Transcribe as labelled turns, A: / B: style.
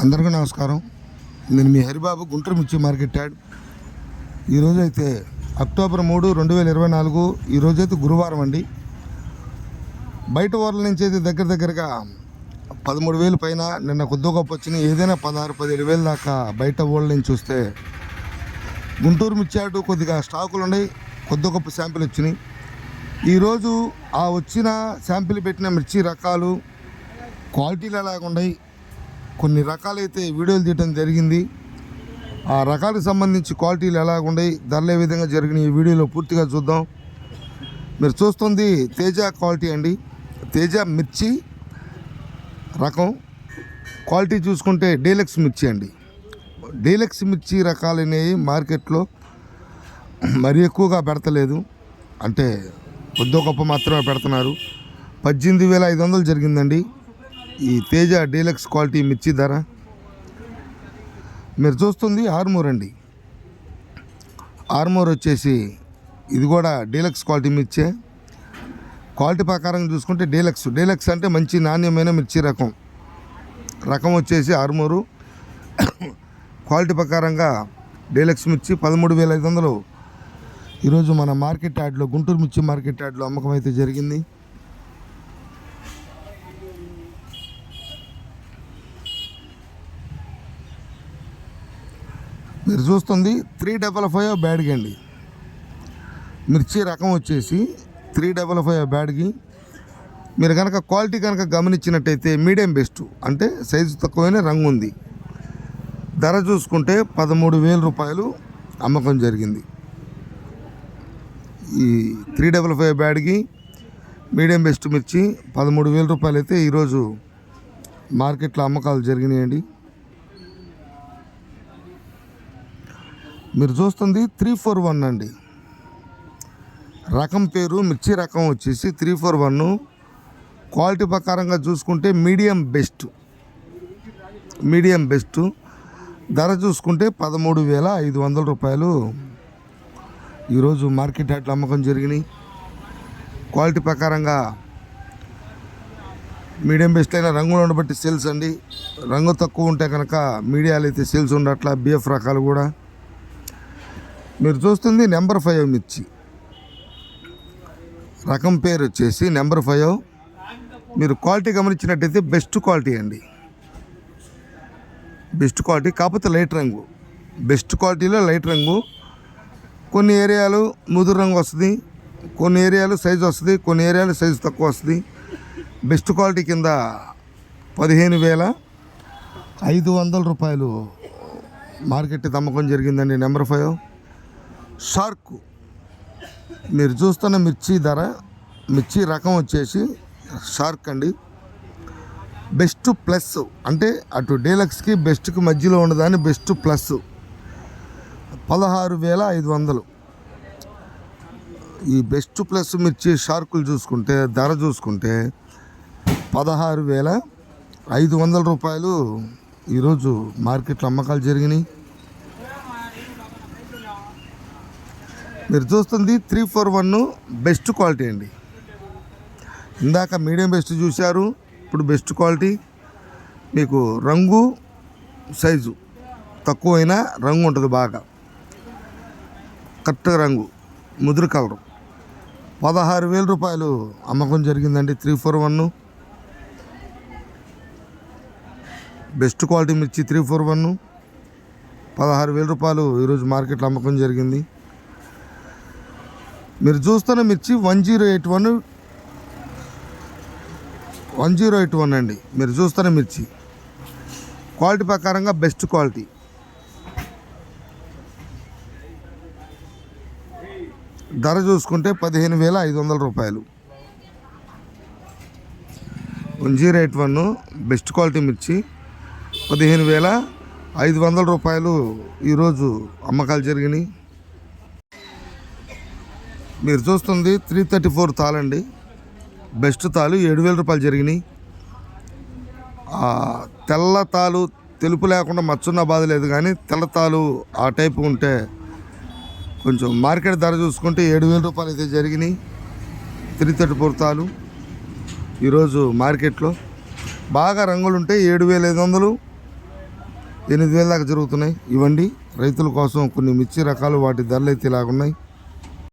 A: అందరికీ నమస్కారం. నేను మీ హరిబాబు గుంటూరు మిర్చి మార్కెట్ యాడ్. ఈరోజు అయితే అక్టోబర్ మూడు రెండు వేల ఇరవై నాలుగు ఈరోజైతే గురువారం అండి. బయట ఊర్ల నుంచి అయితే దగ్గర దగ్గరగా పదమూడు వేలు పైన నిన్న కొద్ది గొప్ప వచ్చినాయి. ఏదైనా పదహారు పదిహేడు వేలు దాకా బయట ఊళ్ళ నుంచి చూస్తే గుంటూరు మిర్చి యార్డు కొద్దిగా స్టాకులు ఉన్నాయి. కొద్ది గొప్ప శాంపిల్ వచ్చినాయి. ఈరోజు ఆ వచ్చిన శాంపిల్ పెట్టిన మిర్చి రకాలు క్వాలిటీలు ఎలాగున్నాయి? కొన్ని రకాలైతే వీడియోలు తీయడం జరిగింది. ఆ రకాలకు సంబంధించి క్వాలిటీలు ఎలాగున్నాయి ధరలు ఏ విధంగా జరిగినాయి ఈ వీడియోలో పూర్తిగా చూద్దాం. మీరు చూస్తుంది తేజ క్వాలిటీ అండి. తేజ మిర్చి రకం. క్వాలిటీ చూసుకుంటే డీలక్స్ మిర్చి అండి. డీలక్స్ మిర్చి రకాలు అనేవి మార్కెట్లో మరీ ఎక్కువగా పెడతలేదు. అంటే కొద్దో గొప్ప మాత్రమే పెడుతున్నారు. పద్దెనిమిది వేల ఐదు వందలు జరిగిందండి. ఈ తేజ డీలక్స్ క్వాలిటీ మిర్చి ధర. మీరు చూస్తుంది ఆర్మూర్ అండి. ఆర్మూర్ వచ్చేసి ఇది కూడా డీలక్స్ క్వాలిటీ మిర్చే. క్వాలిటీ ప్రకారం చూసుకుంటే డీలక్స్. డీలక్స్ అంటే మంచి నాణ్యమైన మిర్చి రకం. రకం వచ్చేసి ఆర్మూరు. క్వాలిటీ ప్రకారంగా డీలక్స్ మిర్చి పదమూడు వేల ఐదు వందలు. ఈరోజు మన మార్కెట్ యార్డ్లో గుంటూరు మిర్చి మార్కెట్ యార్డ్లో అమ్మకం అయితే జరిగింది. మీరు చూస్తుంది త్రీ డబల్ ఫైవ్ బ్యాడ్కి అండి. మిర్చి రకం వచ్చేసి త్రీ డబల్ ఫైవ్ బ్యాడ్కి. మీరు కనుక క్వాలిటీ కనుక గమనించినట్టయితే మీడియం బెస్ట్ అంటే సైజు తక్కువైన రంగు ఉంది. ధర చూసుకుంటే పదమూడు వేల రూపాయలు అమ్మకం జరిగింది. ఈ త్రీ డబల్ ఫైవ్ బ్యాడ్కి మీడియం బెస్ట్ మిర్చి పదమూడు వేల రూపాయలు అయితే ఈరోజు మార్కెట్లో అమ్మకాలు జరిగినాయండి. మీరు చూస్తుంది త్రీ ఫోర్ వన్ అండి. రకం పేరు మిర్చి రకం వచ్చేసి త్రీ ఫోర్ వన్. క్వాలిటీ ప్రకారంగా చూసుకుంటే మీడియం బెస్ట్. Medium best. ధర చూసుకుంటే పదమూడు వేల ఐదు వందల రూపాయలు. ఈరోజు మార్కెట్ యార్డ్లో అమ్మకం జరిగినాయి. క్వాలిటీ ప్రకారంగా మీడియం బెస్ట్ అయిన రంగులను బట్టి సేల్స్ అండి. రంగు తక్కువ ఉంటే కనుక మీడియాలు అయితే సేల్స్ ఉండట్లా బిఎఫ్ రకాలు కూడా. మీరు చూస్తుంది నెంబర్ ఫైవ్ మిర్చి. రకం పేరు వచ్చేసి నెంబర్ ఫైవ్. మీరు క్వాలిటీ గమనించినట్టయితే బెస్ట్ క్వాలిటీ అండి. బెస్ట్ క్వాలిటీ కాకపోతే లైట్ రంగు. బెస్ట్ క్వాలిటీలో లైట్ రంగు. కొన్ని ఏరియాలు ముదురు రంగు వస్తుంది. కొన్ని ఏరియాలు సైజు వస్తుంది. కొన్ని ఏరియాలు సైజు తక్కువ వస్తుంది. బెస్ట్ క్వాలిటీ కింద పదిహేను వేల ఐదు వందల రూపాయలు మార్కెట్ అమ్మకం జరిగిందండి నెంబర్ ఫైవ్. షార్క్. మీరు చూస్తున్న మిర్చి ధర మిర్చి రకం వచ్చేసి షార్క్ అండి. బెస్ట్ ప్లస్ అంటే అటు డీలక్స్కి బెస్ట్కి మధ్యలో ఉన్నదాన్ని బెస్ట్ ప్లస్. పదహారు వేల ఐదు వందలు. ఈ బెస్ట్ ప్లస్ మిర్చి షార్కులు చూసుకుంటే ధర చూసుకుంటే పదహారు వేల ఐదు వందల రూపాయలు ఈరోజు మార్కెట్లో అమ్మకాలు జరిగినాయి. మీరు చూస్తుంది three four one best quality అండి. ఇందాక మీడియం బెస్ట్ చూశారు ఇప్పుడు బెస్ట్ క్వాలిటీ. మీకు రంగు సైజు తక్కువైనా రంగు ఉంటుంది బాగా. కరెక్ట్ రంగు ముదురు కలరు. పదహారు వేల రూపాయలు అమ్మకం జరిగిందండి three four one best quality మిర్చి త్రీ ఫోర్ వన్ పదహారు వేల రూపాయలు ఈరోజు మార్కెట్లో అమ్మకం జరిగింది. మీరు చూస్తున్న మిర్చి one zero eight one one zero eight one అండి. మీరు చూస్తున్న మిర్చి. క్వాలిటీ ప్రకారంగా బెస్ట్ క్వాలిటీ. ధర చూసుకుంటే పదిహేను వేల ఐదు వందల రూపాయలు. One zero eight one best quality మిర్చి. పదిహేను వేల ఐదు వందల రూపాయలు ఈరోజు అమ్మకాలు జరిగినాయి. మీరు చూస్తుంది త్రీ థర్టీ ఫోర్ తాళండి బెస్ట్ తాలు ఏడు వేల రూపాయలు జరిగినాయి. తెల్ల తాలు తెలుపు లేకుండా మచ్చున్న బాధ లేదు కానీ తెల్ల తాలు ఆ టైపు ఉంటే కొంచెం మార్కెట్ ధర చూసుకుంటే ఏడు వేల రూపాయలు అయితే జరిగినాయి. త్రీ థర్టీ ఫోర్ తాలు ఈరోజు మార్కెట్లో బాగా రంగులు ఉంటే ఏడు వేల ఐదు వందలు ఎనిమిది వేల దాకా జరుగుతున్నాయి. ఇవ్వండి. రైతుల కోసం కొన్ని మిర్చి రకాలు వాటి ధరలు అయితే ఇలాగున్నాయి.